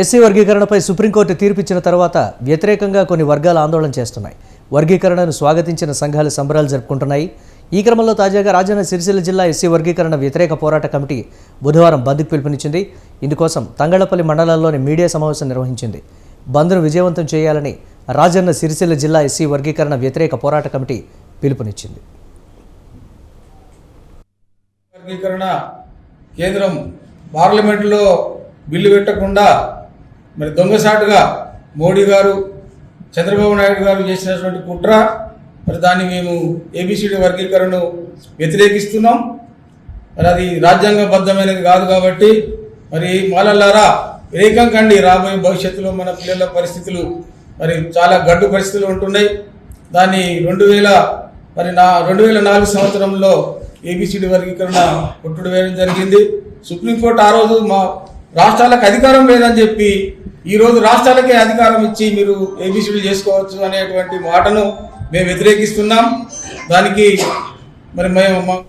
SC వర్గీకరణపై supreme court తీర్పిచ్చిన తర్వాత వ్యతిరేకంగా కొన్ని వర్గాలు ఆందోళన చేస్తున్నాయి. వర్గీకరణను స్వాగతించిన సంఘాలు సంబరాలు జరుపుకుంటున్నాయి. ఈ క్రమంలో తాజాగా రాజన్న సిరిసిల్ల జిల్లా ఎస్సీ వర్గీకరణ వ్యతిరేక పోరాట కమిటీ బుధవారం బంద్కు పిలుపునిచ్చింది. ఇందుకోసం తంగళపల్లి మండలాల్లోని మీడియా సమావేశం నిర్వహించింది. బంద్ను విజయవంతం చేయాలని రాజన్న సిరిసిల్ల జిల్లా ఎస్సీ వర్గీకరణ వ్యతిరేక పోరాట కమిటీ పిలుపునిచ్చింది. వర్గీకరణ కేంద్రం పార్లమెంటులో బిల్లు పెట్టకుండా మరి దొంగసాటుగా మోడీ గారు చంద్రబాబు నాయుడు గారు చేసినటువంటి కుట్ర మరి దాన్ని మేము ఏబిసిడి వర్గీకరణను వ్యతిరేకిస్తున్నాం. మరి అది రాజ్యాంగబద్ధమైనది కాదు కాబట్టి మరి మాలల్లారా ఏకం కండి రాబోయే భవిష్యత్తులో మన పిల్లల పరిస్థితులు మరి చాలా గడ్డు పరిస్థితులు ఉంటున్నాయి. దాన్ని రెండు వేల మరి నా రెండు వేల నాలుగు సంవత్సరంలో ఏబిసిడి వర్గీకరణ కొట్టుడు వేయడం జరిగింది. సుప్రీంకోర్టు ఆ రోజు మా రాష్ట్రాలకు అధికారం లేదని చెప్పి ఈరోజు రాష్ట్రాలకే అధికారం ఇచ్చి మీరు ఏబిసిడి చేసుకోవచ్చు అనేటువంటి మాటను మేము వ్యతిరేకిస్తున్నాం. దానికి మరి మేము